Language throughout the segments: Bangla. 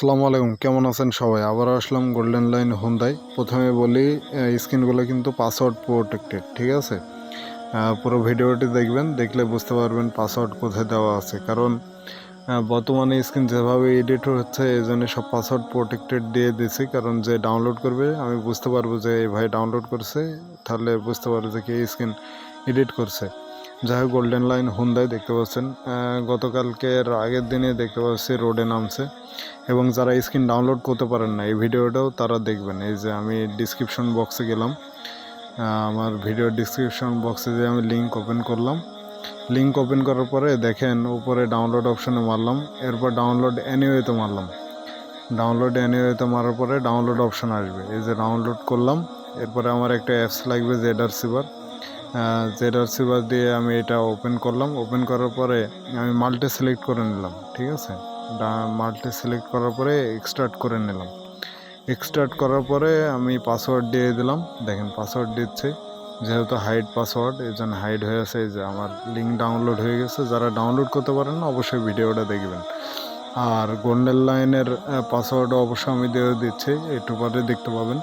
আসসালামু আলাইকুম, কেমন আছেন সবাই? আবার আসলাম গোল্ডেন লাইন হোন্দাই প্রথমে বলি স্ক্রিনগুলো কিন্তু পাসওয়ার্ড প্রোটেক্টেড ঠিক আছে? পুরো ভিডিওটি দেখবেন, দেখলে বুঝতে পারবেন পাসওয়ার্ড কোথায় দেওয়া আছে। কারণ বর্তমানে স্ক্রিন যেভাবে এডিট হচ্ছে, এই জন্য সব পাসওয়ার্ড প্রোটেক্টেড দিয়ে দিছি। কারণ যে ডাউনলোড করবে, আমি বুঝতে পারব যে এই ভাই ডাউনলোড করছে, তাহলে বুঝতে পারব যে কি স্ক্রিন এডিট করছে। যাই হোক গোল্ডেন লাইন হুন্দাই দেখতে পাচ্ছেন। আহ, গতকালকের আগের দিনে দেখতে পাচ্ছি রোডে নামছে এবং যারা স্ক্রিন ডাউনলোড করতে পারেন না এই ভিডিওটাও তারা দেখবেন। এই যে আমি ডিসক্রিপশন বক্সে গেলাম। আমার ভিডিও ডিসক্রিপশন বক্সে যে আমি লিঙ্ক ওপেন করলাম। লিঙ্ক ওপেন করার পরে দেখেন উপরে ডাউনলোড অপশনে মারলাম এরপর ডাউনলোড অ্যানিওয়েতে মারলাম। ডাউনলোড অ্যানিওয়েতে মারার পরে ডাউনলোড অপশন আসবে। এই যে ডাউনলোড করলাম এরপরে আমার একটা অ্যাপস লাগবে জেডার সিভার জেডার সিভার দিয়ে আমি এটা ওপেন করলাম। ওপেন করার পরে আমি মাল্টি সিলেক্ট করে নিলাম, ঠিক আছে? মাল্টি সিলেক্ট করার পরে এক্সট্রাক্ট করে নিলাম। এক্সট্রাক্ট করার পরে আমি পাসওয়ার্ড দিয়ে দিলাম। দেখেন পাসওয়ার্ড দিচ্ছে, যেহেতু হাইড পাসওয়ার্ড এই জন্য হাইড হয়ে আছে যে আমার লিঙ্ক ডাউনলোড হয়ে গেছে। যারা ডাউনলোড করতে পারেন না, অবশ্যই ভিডিওটা দেখবেন। আর গোল্ডেন লাইনের পাসওয়ার্ডও অবশ্যই আমি দিয়ে দিচ্ছি, একটু পরে দেখতে পাবেন।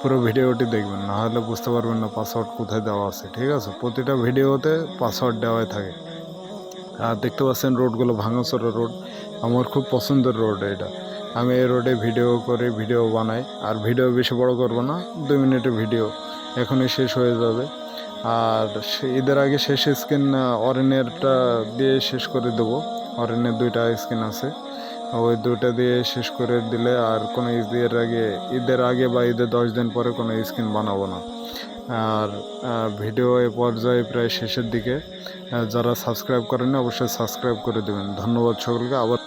পুরো ভিডিওটি দেখবেন, না হলে বুঝতে পারবেন না পাসওয়ার্ড কোথায় দেওয়া আছে, ঠিক আছে? প্রতিটা ভিডিওতে পাসওয়ার্ড দেওয়াই থাকে। আর দেখতে পাচ্ছেন রোডগুলো ভাঙাচোরা রোড, আমার খুব পছন্দের রোড এটা। আমি এই রোডে ভিডিও করে, ভিডিও বানাই, আর ভিডিও বেশি বড় করব না, দুই মিনিটের ভিডিও, এখনই শেষ হয়ে যাবে। আর ঈদের আগে শেষ স্ক্রিন অরেনেরটা দিয়ে শেষ করে দেবো। অরেনের দুইটা স্কিন আছে। ওই দুইটা দিয়ে শেষ করে দিলে আর কোনো ঈদের আগে ঈদের আগে বা ঈদের দশ দিন পরে কোনো স্কিন বানাবো না। আর ভিডিও এ পর্যায়ে প্রায় শেষের দিকে যারা সাবস্ক্রাইব করেনি অবশ্যই সাবস্ক্রাইব করে দেবেন। ধন্যবাদ সকলকে। আবার